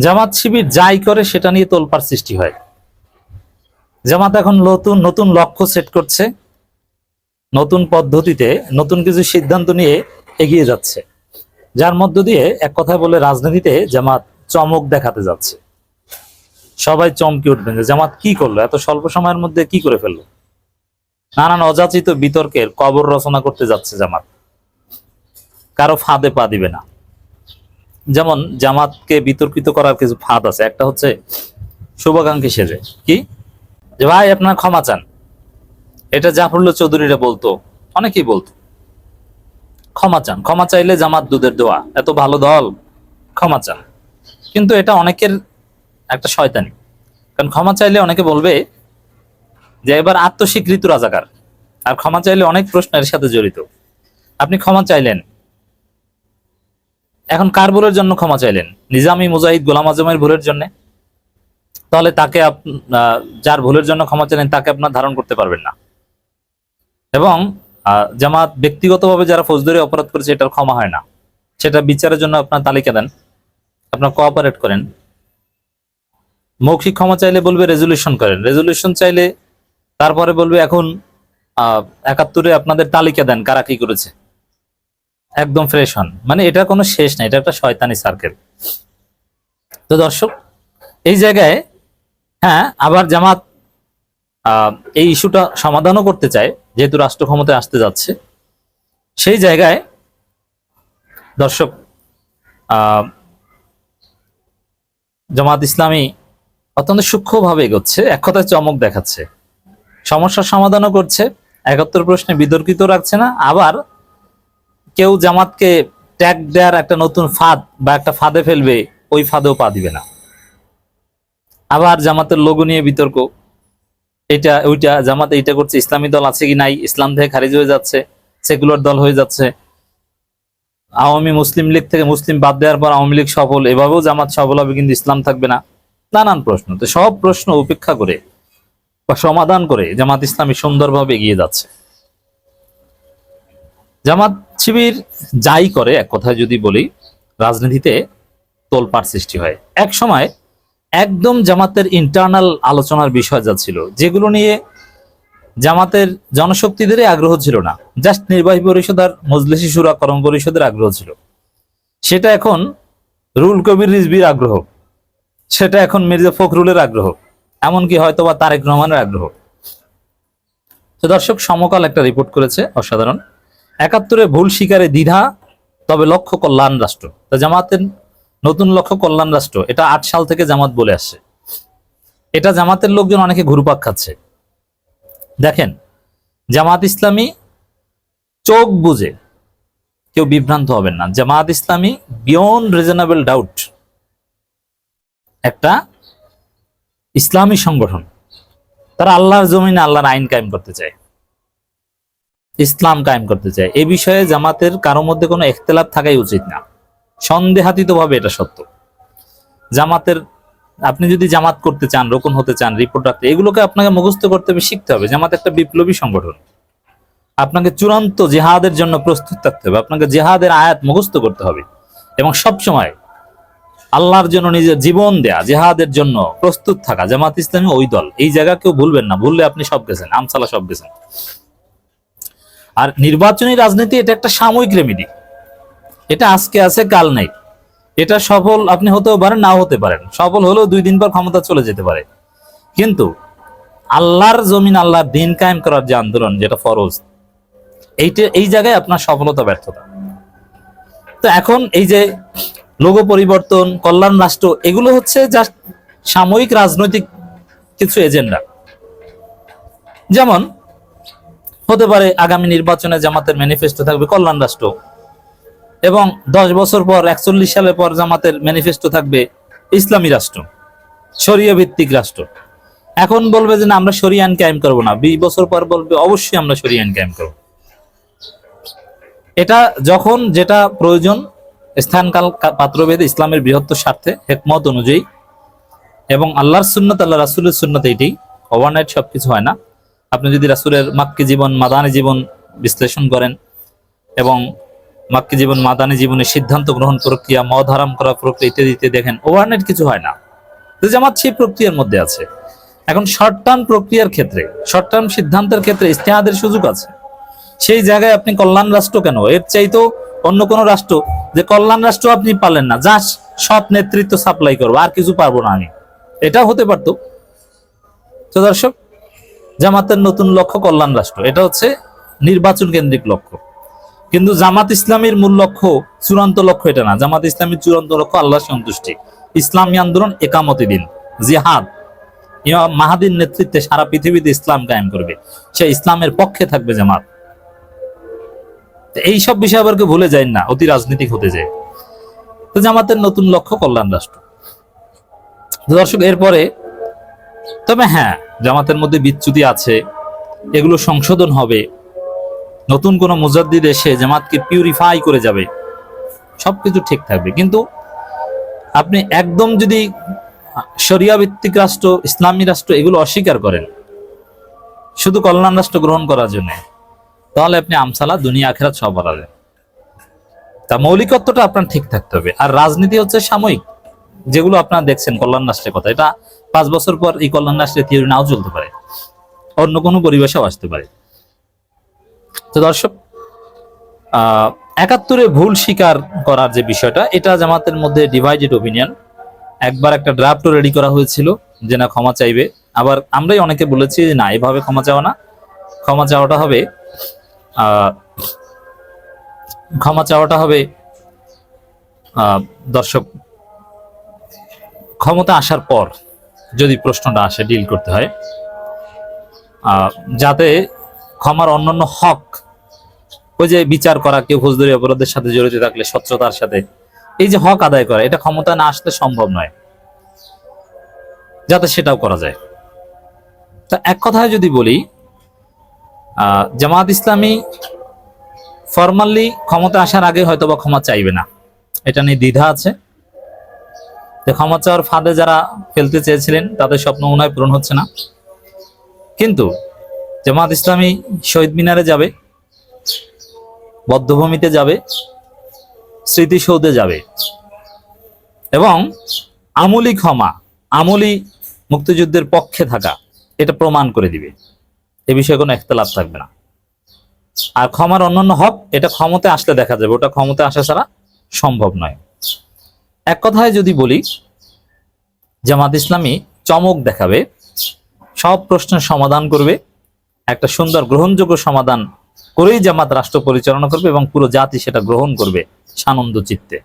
জামাত শিবির যাই করে, সেটা নিয়ে তোলপার সৃষ্টি হয়। জামাত এখন নতুন নতুন লক্ষ্য সেট করছে। নতুন পদ্ধতিতে নতুন কিছু সিদ্ধান্ত নিয়ে এগিয়ে যাচ্ছে। যার মধ্য দিয়ে এক কথায় বলে রাজনীতিতে জামাত চমক দেখাতে যাচ্ছে। সবাই চমকে উঠবেন যে জামাত কি করল? এত স্বল্প সময়ের মধ্যে কি করে ফেলল? নানান অযাচিত বিতর্কের কবর রচনা করতে যাচ্ছে জামাত। কারও ফাঁদে পা দিবে না। যেমন জামাতকে বিতর্কিত করার কিছু ফাঁদ আছে। একটা হচ্ছে শুভাকাঙ্ক্ষী সেজে। কি? যে ভাই, আপনার ক্ষমা চান। এটা জাফরুল্লাহ চৌধুরীরা বলতো। অনেকেই বলতো। ক্ষমা চান। ক্ষমা চাইলে জামাত দুধের দোয়া। এত ভালো দল, ক্ষমা চান। কিন্তু এটা অনেকের একটা শয়তানি। কারণ ক্ষমা চাইলে অনেকে বলবে যে এবার আত্মস্বীকৃত রাজাকার। আর ক্ষমা চাইলে অনেক প্রশ্নের সাথে জড়িত। আপনি ক্ষমা চাইলেন। এখন কার ভুলের জন্য ক্ষমা চাইলেন? নিজামি মুজাহিদ গোলাম আজমের ভুলের জন্য? তাহলে তাকে যার ভুলের জন্য ক্ষমা চাইলেন, তাকে আপনার ধারণ করতে পারবেন না। এবং জামাত ব্যক্তিগতভাবে যারা ফৌজদারি অপরাধ করেছে, এটার ক্ষমা হয় না। সেটা বিচারের জন্য আপনার তালিকা দেন। আপনার কোঅপারেট করেন। মৌখিক ক্ষমা চাইলে বলবে রেজলিউশন করেন। রেজলিউশন চাইলে তারপরে বলবে এখন একাত্তরে আপনাদের তালিকা দেন কারা কি করেছে। একদম ফ্রেশ হন। মানে এটা কোনো শেষ নাই, এটা একটা শয়তানি সার্কেল তো দর্শক, এই জায়গায় হ্যাঁ আবার জামাত এই ইস্যুটা সমাধানও করতে চায়, যেহেতু রাষ্ট্র ক্ষমতায় আসতে যাচ্ছে। সেই জায়গায়, দর্শক জামাত ইসলামী অত্যন্ত সূক্ষ্মভাবে এগোচ্ছে, এক কথায় চমক দেখাচ্ছে। সমস্যার সমাধানও করছে, একাত্তর প্রশ্নে বিতর্কিত রাখছে না, আবার কেউ জামাতকে ট্যাগ দেওয়ার একটা নতুন ফাঁদ বা একটা ফাঁদে ফেলবে, ওই ফাঁদেও পা দিবে না। আবার জামাতের লোগো নিয়ে বিতর্ক। এটা, ওইটা, জামাত এইটা করছে, ইসলামী দল আছে কি নাই, ইসলাম থেকে খারিজ হয়ে যাচ্ছে সেকুলার দল হয়ে যাচ্ছে। আওয়ামী মুসলিম লীগ থেকে মুসলিম বাদ দেওয়ার পর আওয়ামী লীগ সফল, এভাবেও জামাত সফল হবে কিন্তু ইসলাম থাকবে না। নানান প্রশ্ন, তো সব প্রশ্ন উপেক্ষা করে বা সমাধান করে জামাত ইসলামী সুন্দরভাবে এগিয়ে যাচ্ছে। জামাত শিবির যাই করে, এক কথায় যদি বলি, রাজনীতিতে তোলপাড় সৃষ্টি হয়। এক সময় একদম জামাতের ইন্টারনাল আলোচনার বিষয় যা ছিল, যেগুলো নিয়ে জামাতের জনশক্তিদেরই আগ্রহ ছিল না। জাস্ট নির্বাহী পরিষদ আর মজলিসি সুরা করম পরিষদের আগ্রহ ছিল। সেটা এখন রুল কবির রিজবির আগ্রহ। সেটা এখন মির্জা ফখরুলের আগ্রহ। এমনকি হয়তো বা তারেক রহমানের আগ্রহ। তো দর্শক, সমকাল একটা রিপোর্ট করেছে, অসাধারণ। একাত্তরে ভুল শিকারে দ্বিধা, তবে লক্ষ্য কল্যাণ রাষ্ট্র। তো জামাতের নতুন লক্ষ্য কল্যাণ রাষ্ট্র, এটা আট সাল থেকে জামাত বলে আসছে। এটা জামাতের লোকজন অনেকে ঘুরপাক খাচ্ছে। দেখেন, জামাত ইসলামী চোখ বুঝে কেউ বিভ্রান্ত হবেন না। Jamaat Islami beyond reasonable doubt একটা ইসলামী সংগঠন। তারা আল্লাহর জমিনে আল্লাহর আইন কায়েম করতে চায়। ইসলাম কায়েম করতে চায়। এ বিষয়ে জামাতের কারোর মধ্যে কোনো এখতেলাফ থাকাই উচিত না। সন্দেহাতীত ভাবে এটা সত্য। জামাতের, আপনি যদি জামাত করতে চান, রোকন হতে চান রিপোর্ট রাখতে, এগুলোকে আপনাকে মুখস্থ করতে হবে, শিখতে হবে। জামাত একটা বিপ্লবী সংগঠন। আপনাকে চূড়ান্ত জেহাদের জন্য প্রস্তুত থাকতে হবে। আপনাকে জেহাদের আয়াত মুখস্থ করতে হবে। এবং সব সময় আল্লাহর জন্য নিজের জীবন দেয়া, জেহাদের জন্য প্রস্তুত থাকা। জামাত ইসলামী ওই দল। এই জায়গা কেউ ভুলবেন না। ভুললে আপনি সব গেছেন, আমসালা সব গেছেন। আর নির্বাচনী রাজনীতি এটা একটা সাময়িক রেমিডি এটা আজকে আছে, কাল নাই। এটা সফল আপনি হতেও পারেন, নাও হতে পারেন। সফল হলেও দুই দিন পর ক্ষমতা চলে যেতে পারে। কিন্তু আল্লাহর জমিন, আল্লাহর দিন কায়েম করার যে আন্দোলন, যেটা ফরজ, এইটা, এই জায়গায় আপনার সফলতা, ব্যর্থতা। তো এখন এই যে লোগো পরিবর্তন, কল্যাণ রাষ্ট্র, এগুলো হচ্ছে জাস্ট সাময়িক রাজনৈতিক কিছু এজেন্ডা যেমন হতে পারে আগামী নির্বাচনে জামাতের ম্যানিফেস্টো থাকবে কল্যাণ রাষ্ট্র। এবং দশ বছর পর, একচল্লিশ সালের পর জামাতের ম্যানিফেস্টো থাকবে ইসলামী রাষ্ট্র, শরীয় ভিত্তিক রাষ্ট্র। এখন বলবে যে না, আমরা শরিয়ান কায়েম করব না। বিশ বছর পর বলবে, অবশ্যই আমরা শরিয়ান কায়েম করব। এটা যখন যেটা প্রয়োজন স্থানকাল পাত্রভেদ, ইসলামের বৃহত্তর স্বার্থে, হেকমত অনুযায়ী। এবং আল্লাহর সুন্নত আল্লাহ রাসুলের সুন্নত এইটাই ওভারনাইট সবকিছু হয় না। আপনি যদি রাসুলের মাক্কি জীবন, মাদানী জীবন বিশ্লেষণ করেন এবং মাক্কি জীবন, মাদানী জীবনে সিদ্ধান্ত গ্রহণ প্রক্রিয়া, মদ হারাম করা প্রক্রিয়া ইত্যাদিতে দেখেন ওভারনাইট কিছু হয় না। জামাত সেই প্রক্রিয়ার মধ্যে আছে। এখন শর্ট টার্ম প্রক্রিয়ার ক্ষেত্রে শর্ট টার্ম সিদ্ধান্তের ক্ষেত্রে ইস্তেহাদের সুযোগ আছে। সেই জায়গায় আপনি কল্যাণ রাষ্ট্র কেন? এর চাইতো অন্য কোনো রাষ্ট্র যে কল্যাণ রাষ্ট্র আপনি পালেন না, যা সৎ নেতৃত্ব সাপ্লাই করব, আর কিছু পারব না আমি। এটা হতে পারতো। তো দর্শক জামাতের নতুন লক্ষ্য কল্যাণ রাষ্ট্র। এটা হচ্ছে নির্বাচন কেন্দ্রিক লক্ষ্য। কিন্তু জামাত ইসলামীর মূল লক্ষ্য, চূড়ান্ত লক্ষ্য এটা না। জামাত ইসলামীর চূড়ান্ত লক্ষ্য আল্লাহ সন্তুষ্টি। ইসলামী আন্দোলন একামতি দিন। জিহাদ। মাহাদির নেতৃত্বে সারা পৃথিবীতে ইসলাম কায়েম করবে। সে ইসলামের পক্ষে থাকবে জামাত। এই সব বিষয় আবার ভুলে যায় না, অতি রাজনীতিক হতে যায়। তো জামাতের নতুন লক্ষ্য কল্যাণ রাষ্ট্র। দর্শক, এরপরে, তবে হ্যাঁ জামাতের মধ্যে বিচ্যুতি আছে, এগুলো সংশোধন হবে। নতুন কোনো মুজাদ্দিদ এসে জামাতকে পিউরিফাই করে যাবে। সব কিছু ঠিক থাকবে। কিন্তু আপনি একদম যদি শরিয়া ভিত্তিক রাষ্ট্র, ইসলামী রাষ্ট্র এগুলো অস্বীকার করেন, শুধু কল্যাণ রাষ্ট্র গ্রহণ করার জন্য, তাহলে আপনি আমসালা দুনিয়া আখেরাত সব হারাবেন তা মৌলিকত্বটা আপনার ঠিক থাকতে হবে। আর রাজনীতি হচ্ছে সাময়িক। যেগুলো আপনারা দেখছেন কল্যাণ রাষ্ট্রের কথা, এটা পাঁচ বছর পর এই কল্যাণ রাষ্ট্রের থিওরি নাও চলতে পারে। অন্য কোনো পরিবেশেও আসতে পারে। তো দর্শক একাত্তরে ভুল স্বীকার করার যে বিষয়টা, এটা জামাতের মধ্যে ডিভাইডেড ওপিনিয়ন একবার একটা ড্রাফটও রেডি করা হয়েছিল যে না, ক্ষমা চাইবে। আবার আমরাই অনেকে বলেছি যে না, এভাবে ক্ষমা চাওয়া না। ক্ষমা চাওয়াটা হবে ক্ষমা চাওয়াটা হবে দর্শক ক্ষমতা আসার পর যদি প্রশ্নটা আসে ডিল করতে হয় যাতে ক্ষমার অন্যান্য হক, ওই যে বিচার করা, কেউ ফৌজদারি অপরাধের সাথে জড়িত থাকলে স্বচ্ছতার সাথে, এই যে হক আদায় করা, এটা ক্ষমতা না আসলে সম্ভব নয়, যাতে সেটাও করা যায়। তা এক কথায় যদি বলি জামাত ইসলামী ফরমালি ক্ষমতা আসার আগে হয়তো বা ক্ষমা চাইবে না, এটা নিয়ে দ্বিধা আছে। ক্ষমা চাওয়ার ফাঁদে যারা ফেলতে চেয়েছিলেন, তাদের স্বপ্ন মনে হয় পূরণ হচ্ছে না। কিন্তু জামাত ইসলামী শহীদ মিনারে যাবে, বদ্ধভূমিতে যাবে, স্মৃতিসৌধে যাবে এবং আমলি ক্ষমা, আমলি মুক্তিযুদ্ধের পক্ষে থাকা, এটা প্রমাণ করে দিবে। এ বিষয়ে কোনো একতলাপ থাকবে না। আর ক্ষমার অন্যান্য হক, এটা ক্ষমতায় আসলে দেখা যাবে, ওটা ক্ষমতায় আসা ছাড়া সম্ভব নয়। এক কথায় যদি বলি, জামাত ইসলামী চমক দেখাবে, সব প্রশ্নের সমাধান করবে, একটা সুন্দর গ্রহণযোগ্য সমাধান করেই জামাত রাষ্ট্র পরিচালনা করবে এবং পুরো জাতি সেটা গ্রহণ করবে সানন্দ চিত্তে।